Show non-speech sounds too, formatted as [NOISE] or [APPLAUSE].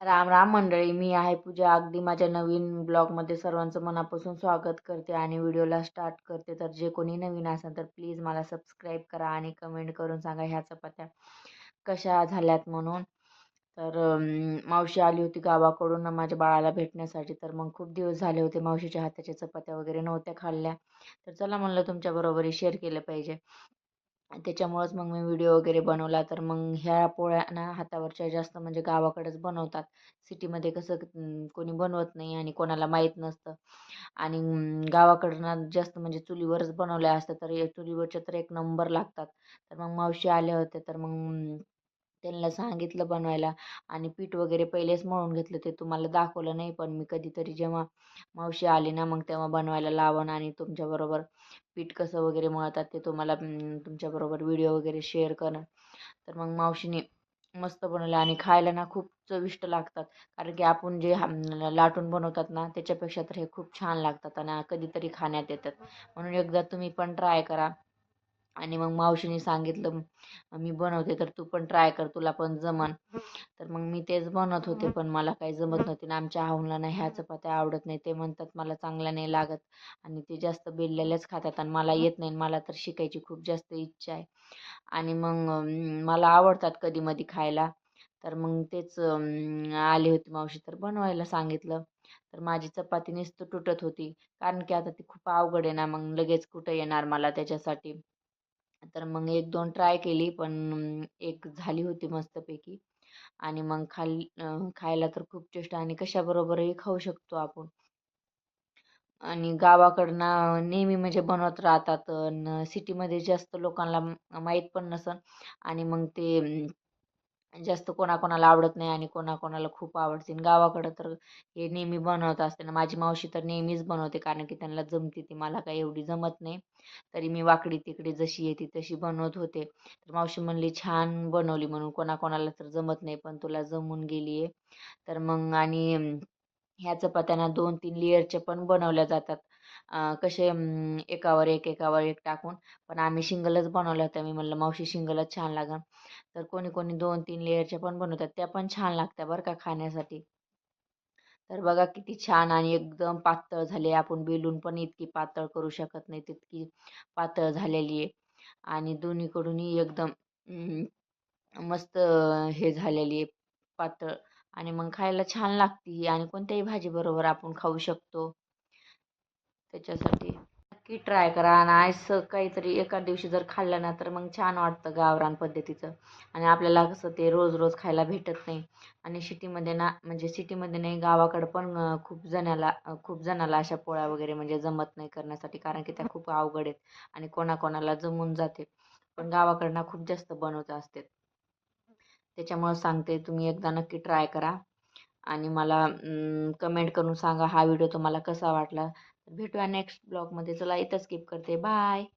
राम राम मंडळी मी आहे पूजा. अगदी माझ्या नवीन ब्लॉगमध्ये सर्वांचं मनापासून स्वागत करते आणि व्हिडिओला स्टार्ट करते. तर जे कोणी नवीन असेल तर प्लीज मला सबस्क्राईब करा आणि कमेंट करून सांगा ह्या चपात्या कशा झाल्यात म्हणून. तर मावशी आली होती गावाकडून माझ्या बाळाला भेटण्यासाठी. तर मग खूप दिवस झाले होते मावशीच्या हाताच्या चपात्या वगैरे नव्हत्या खाल्ल्या. तर चला म्हणलं तुमच्याबरोबर शेअर केलं पाहिजे. त्याच्यामुळंच मग मी व्हिडिओ वगैरे बनवला. तर मग ह्या पोळ्या ना हातावरच्या जास्त म्हणजे गावाकडेच बनवतात. सिटीमध्ये कसं कोणी बनवत नाही आणि कोणाला माहीत नसतं. आणि गावाकडनं जास्त म्हणजे चुलीवरच बनवल्या असतात तर चुलीवरच्या तर एक नंबर लागतात. तर मग मावशी आले होते तर मग त्यांना सांगितलं बनवायला आणि पीठ वगैरे पहिलेच मळून घेतलं ते तुम्हाला दाखवलं नाही पण मी कधीतरी जेव्हा मावशी आली ना मग तेव्हा बनवायला लावण आणि तुमच्याबरोबर पीठ कसं वगैरे मळतात ते तुम्हाला तुमच्याबरोबर व्हिडिओ वगैरे शेअर करणं. तर मग मावशीने मस्त बनवलं आणि खायला ना खूप चविष्ट लागतात. कारण की आपण जे लाटून बनवतात ना त्याच्यापेक्षा तर हे खूप छान लागतात आणि कधीतरी खाण्यात येतात. म्हणून एकदा तुम्ही पण ट्राय करा. आणि मग मावशीने सांगितलं मी बनवते तर तू पण ट्राय कर तुला पण जमन. तर मग मी तेच बनवत होते पण मला काही जमत नव्हते आणि आमच्या आहुला नाही ह्या चपात्या आवडत नाही. ते म्हणतात मला चांगल्या नाही लागत. आणि ते जास्त बेललेल्याच खातात आणि मला येत नाही मला तर शिकायची खूप जास्त इच्छा आहे. आणि मग मला आवडतात कधी मधी खायला. तर मग तेच आली होती मावशी तर बनवायला सांगितलं. तर माझी चपाती नुसतं तुटत होती. कारण की आता ती खूप अवघड आहे ना मग लगेच कुठं येणार मला त्याच्यासाठी? तर मग एक दोन ट्राय केली पण एक झाली होती मस्तपैकी. आणि मग खाल खायला तर खूप टेस्ट आणि कशाबरोबरही खाऊ शकतो आपण. आणि गावाकडनं नेहमी म्हणजे बनवत राहतात सिटीमध्ये जास्त लोकांना माहीत पण नसन. आणि मग ते जास्त कोणाकोणाला आवडत नाही आणि कोणाकोणाला खूप आवडते. आणि गावाकडं तर हे नेहमी बनवत असते. ना माझी मावशी तर नेहमीच बनवते कारण की त्यांना जमते ती. मला काही एवढी जमत नाही. तरी मी वाकडी तिकडे जशी येते तशी बनवत होते. तर मावशी म्हणली छान बनवली म्हणून. कोणाकोणाला तर जमत नाही पण तुला जमून गेली आहे तर मग आणि ह्या चपात्यांना दोन तीन लेअरच्या पण बनवल्या जातात. कसे एकावर एक एकावर एक टाकून पण आम्ही शिंगलच बनवल्या होत्या. मी म्हणलं मावशी शिंगलच छान लागन तर कोणी कोणी दोन तीन लेअरच्या पण बनवतात. त्या पण छान लागत्या बरं का खाण्यासाठी. तर बघा किती छान आणि एकदम पातळ झाली. आपण बेलून पण इतकी पातळ करू शकत नाही तितकी पातळ झालेली आहे. आणि दोन्हीकडूनही एकदम मस्त हे झालेली आहे पातळ. आणि मग खायला छान लागते ही आणि कोणत्याही भाजीबरोबर आपण खाऊ शकतो. त्याच्यासाठी नक्की ट्राय करा आणि असं काहीतरी एका दिवशी जर खाल्लं ना तर मग छान वाटतं गावरान पद्धतीचं. आणि आपल्याला कसं ते रोज रोज खायला भेटत नाही. आणि सिटीमध्ये ना म्हणजे सिटीमध्ये नाही गावाकडं पण खूप जणाला खूप जणाला अशा पोळ्या वगैरे म्हणजे जमत नाही करण्यासाठी कारण की त्या [LAUGHS] खूप अवघड आहेत आणि कोणाकोणाला जमून जाते. पण गावाकडनं खूप जास्त बनवत असते त्याच्यामुळं सांगते तुम्ही एकदा नक्की ट्राय करा. आणि मला कमेंट करून सांगा हा व्हिडिओ तुम्हाला कसा वाटला. भेटूया नेक्स्ट ब्लॉगमध्ये चला इथं स्किप करते. बाय